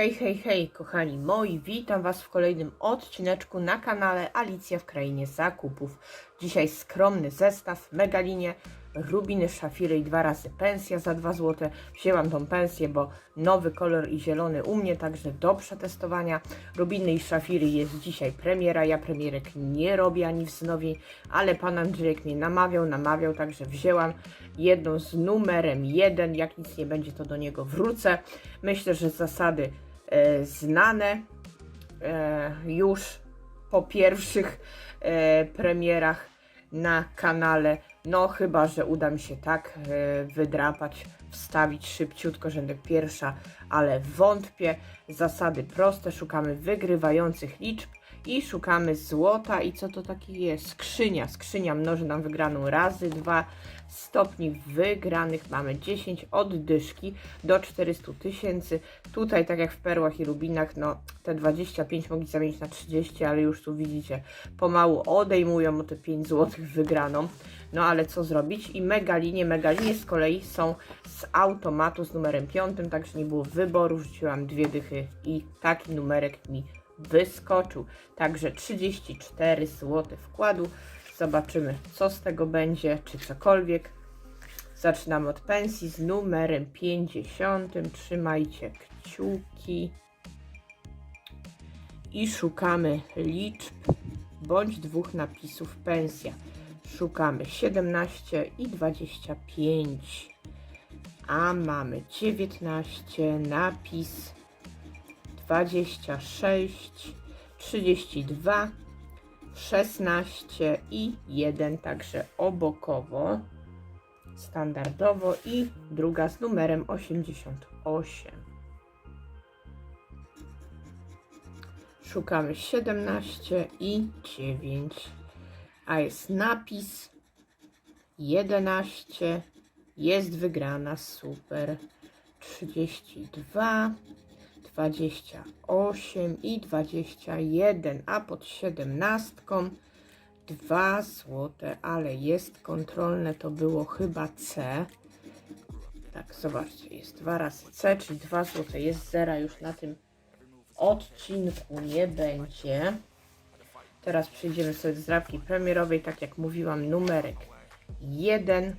Hej, hej, hej, kochani moi, witam Was w kolejnym odcineczku na kanale Alicja w Krainie Zakupów. Dzisiaj skromny zestaw, megalinie, rubiny, szafiry i dwa razy pensja za 2 zł. Wzięłam tą pensję, bo nowy kolor i zielony u mnie, także do przetestowania. Rubiny i szafiry jest dzisiaj premiera, ja premierek nie robię ani wznowień, ale pan Andrzejek mnie namawiał, namawiał, także wzięłam jedną z numerem 1, jak nic nie będzie to do niego wrócę. Myślę, że zasady znane e, już po pierwszych e, premierach na kanale. No chyba, że uda mi się tak e, wydrapać, wstawić szybciutko, że pierwsza, ale wątpię. Zasady proste, szukamy wygrywających liczb i szukamy złota i co to takie jest? Skrzynia. Skrzynia mnoży nam wygraną razy dwa stopni wygranych mamy 10 od dyszki do 400 tysięcy. Tutaj, tak jak w perłach i rubinach, no te 25 mogli zamienić na 30, ale już tu widzicie, pomału odejmują o te 5 zł wygraną. No ale co zrobić? I megalinie, megalinie z kolei są z automatu z numerem 5, także nie było wyboru, rzuciłam dwie dychy i taki numerek mi wyskoczył. Także 34 zł wkładu. Zobaczymy, co z tego będzie, czy cokolwiek. Zaczynamy od pensji z numerem 50. Trzymajcie kciuki. I szukamy liczb bądź dwóch napisów pensja. Szukamy 17 i 25. A mamy 19, napis 26, 32, 16 i 1, także obokowo, standardowo i druga z numerem 88. Szukamy 17 i 9, a jest napis 11, jest wygrana, super, 32, 28 i 21, a pod 17 2 złote, ale jest kontrolne, to było chyba C. Tak, zobaczcie, jest 2 razy C, czyli 2 złote, jest zera już na tym odcinku nie będzie. Teraz przejdziemy sobie do zdrabki premierowej, tak jak mówiłam, numerek 1.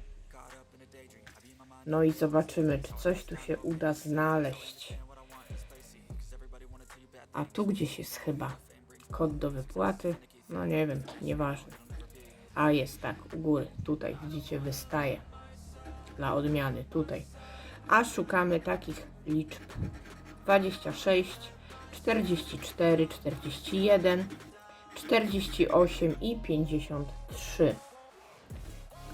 No i zobaczymy, czy coś tu się uda znaleźć. A tu gdzieś jest chyba kod do wypłaty. No nie wiem, nieważne. A jest tak, u góry, tutaj widzicie, wystaje. Dla odmiany, tutaj. A szukamy takich liczb 26, 44, 41, 48 i 53.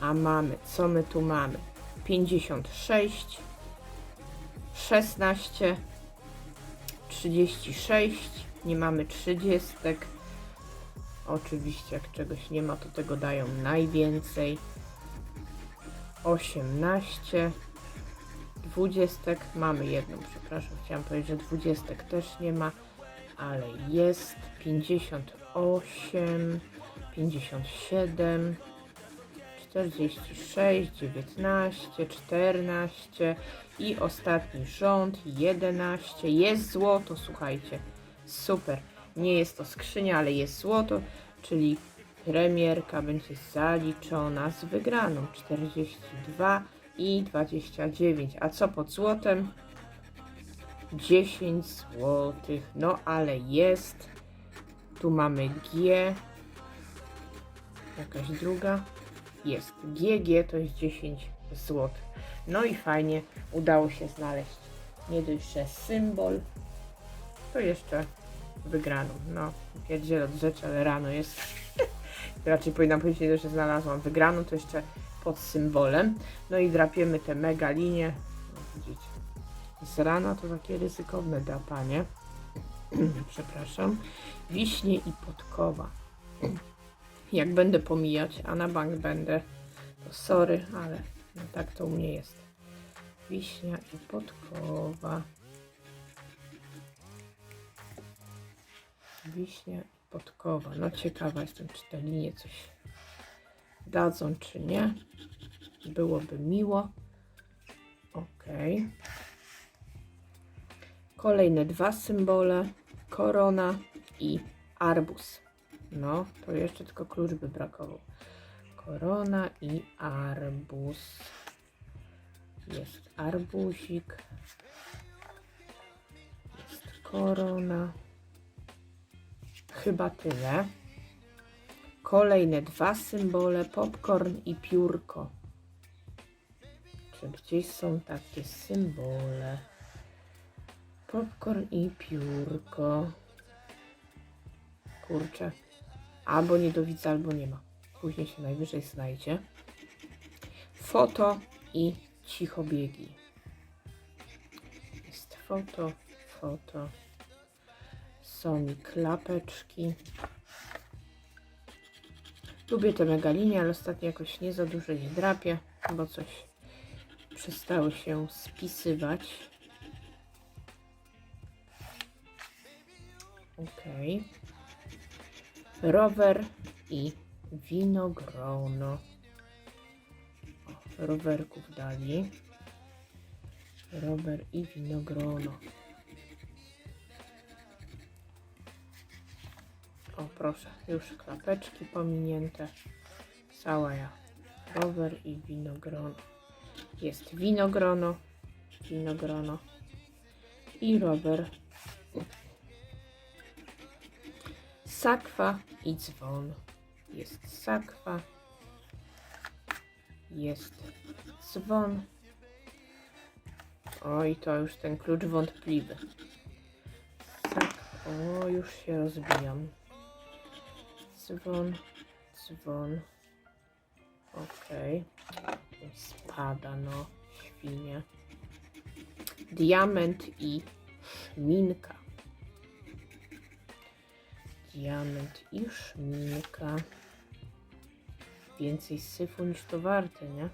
A mamy, co my tu mamy? 56, 16, 36, nie mamy 30. Oczywiście, jak czegoś nie ma, to tego dają najwięcej. 18, 20, mamy jedną, przepraszam, chciałam powiedzieć, że 20 też nie ma, ale jest 58, 57, 46, 19, 14 i ostatni rząd 11. Jest złoto, słuchajcie. Super. Nie jest to skrzynia, ale jest złoto, czyli premierka będzie zaliczona z wygraną 42 i 29. A co pod złotem? 10 złotych. No ale jest. Tu mamy G. Jakaś druga jest GG, to jest 10 zł. No i fajnie udało się znaleźć nie dość, że symbol, to jeszcze wygraną. No, pierdziel od rzeczy, ale rano jest. Raczej powinnam powiedzieć, że znalazłam wygraną, to jeszcze pod symbolem. No i drapiemy te mega linie. No, widzicie. Z rana to takie ryzykowne drapanie. Przepraszam. Wiśnie i podkowa jak będę pomijać, a na bank będę, to sorry, ale no tak to u mnie jest. Wiśnia i podkowa. Wiśnia i podkowa. No ciekawa jestem, czy te linie coś dadzą, czy nie. Byłoby miło. Ok. Kolejne dwa symbole. Korona i arbuz. No, to jeszcze tylko klucz by brakował. Korona i arbuz. Jest arbuzik. Jest korona. Chyba tyle. Kolejne dwa symbole, popcorn i piórko. Czy gdzieś są takie symbole? Popcorn i piórko. Kurczę. Albo nie dowidzę, albo nie ma. Później się najwyżej znajdzie. Foto i cichobiegi. Jest foto, foto. Są mi klapeczki. Lubię te megalinie, ale ostatnio jakoś nie za dużo je drapię, bo coś przestały się spisywać. Okej. Rower i winogrono. O, rowerków dali. Rower i winogrono. O, proszę, już klapeczki pominięte. Cała ja. Rower i winogrono. Jest winogrono, winogrono i rower. Sakwa i dzwon. Jest sakwa. Jest dzwon. Oj, to już ten klucz wątpliwy. Sak... O, już się rozbijam. Dzwon, dzwon. Okej. Okay. Spada, no, świnie. Diament i szminka. Diament i szminka. Więcej syfu niż to warte, nie?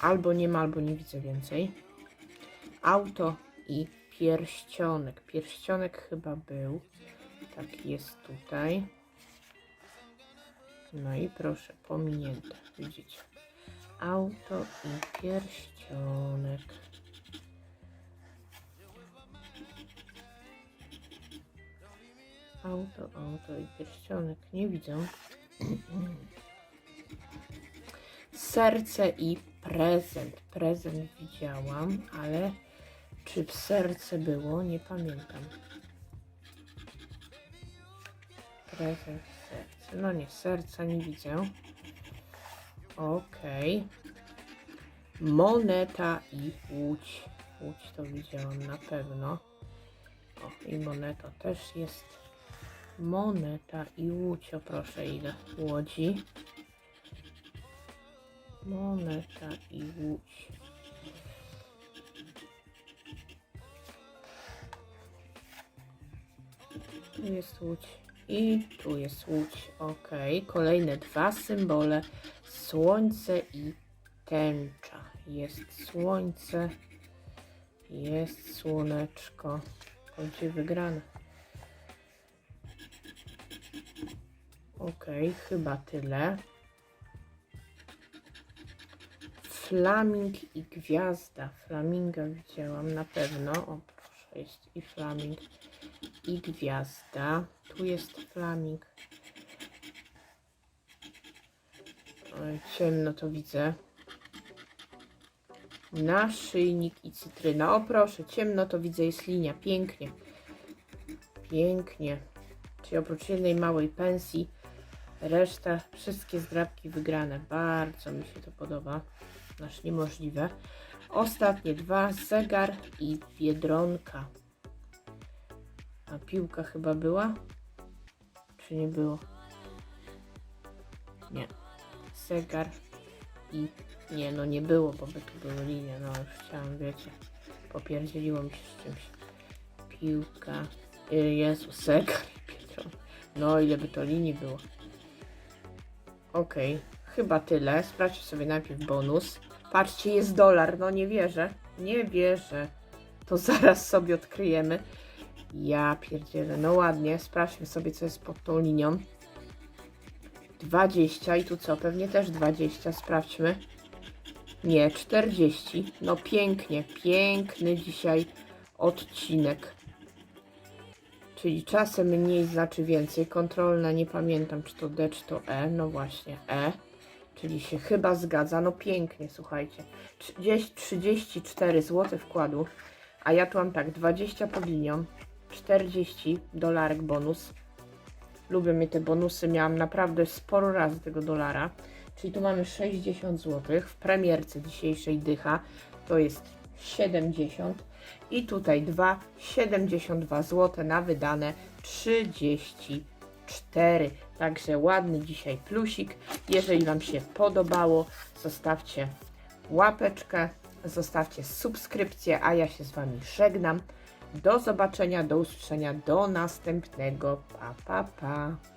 Albo nie ma, albo nie widzę więcej. Auto i pierścionek. Pierścionek chyba był. Tak jest tutaj. No i proszę, pominięte. Widzicie? Auto i pierścionek. Auto, auto i pierścionek. Nie widzę. Serce i prezent. Prezent widziałam, ale czy w serce było? Nie pamiętam. Prezent, serce. No nie, serca nie widzę. Okej. Moneta i łódź. Łódź to widziałam na pewno. O, i moneta też jest. Moneta i łódź, o proszę ile łodzi. Moneta i łódź. Tu jest łódź i tu jest łódź. Ok, kolejne dwa symbole. Słońce i tęcza. Jest słońce, jest słoneczko. Będzie wygrane. Ok, chyba tyle. Flaming i gwiazda. Flaminga widziałam na pewno. O, proszę, jest i flaming, i gwiazda. Tu jest flaming. Ciemno to widzę. Naszyjnik i cytryna. O proszę, ciemno to widzę, jest linia. Pięknie. Pięknie. Czyli oprócz jednej małej pensji, reszta, wszystkie zdrabki wygrane. Bardzo mi się to podoba. Aż niemożliwe. Ostatnie dwa, zegar i biedronka. A piłka chyba była? Czy nie było? Nie. Zegar i... Nie, no nie było, bo by tu były linie. No już chciałam, wiecie. Popierdzieliło mi się z czymś. Piłka. Y, Jezu, zegar i biedronka. No ile by to linii było. Okej, chyba tyle. Sprawdźcie sobie najpierw bonus. Patrzcie, jest dolar. No nie wierzę. Nie wierzę. To zaraz sobie odkryjemy. Ja pierdzielę. No ładnie. Sprawdźmy sobie, co jest pod tą linią. 20 i tu co? Pewnie też 20. Sprawdźmy. Nie, 40. No pięknie, piękny dzisiaj odcinek. Czyli czasem mniej znaczy więcej. Kontrolna, nie pamiętam czy to D, czy to E. No właśnie, E. Czyli się chyba zgadza. No pięknie, słuchajcie. 30, 34 zł wkładu. A ja tu mam tak, 20 pod linią, 40 dolarek bonus. Lubię mnie te bonusy, miałam naprawdę sporo razy tego dolara. Czyli tu mamy 60 zł. W premierce dzisiejszej dycha to jest 70. I tutaj 2, 72 zł na wydane 34. Także ładny dzisiaj plusik. Jeżeli Wam się podobało, zostawcie łapeczkę, zostawcie subskrypcję, a ja się z Wami żegnam. Do zobaczenia, do usłyszenia, do następnego. Pa, pa, pa.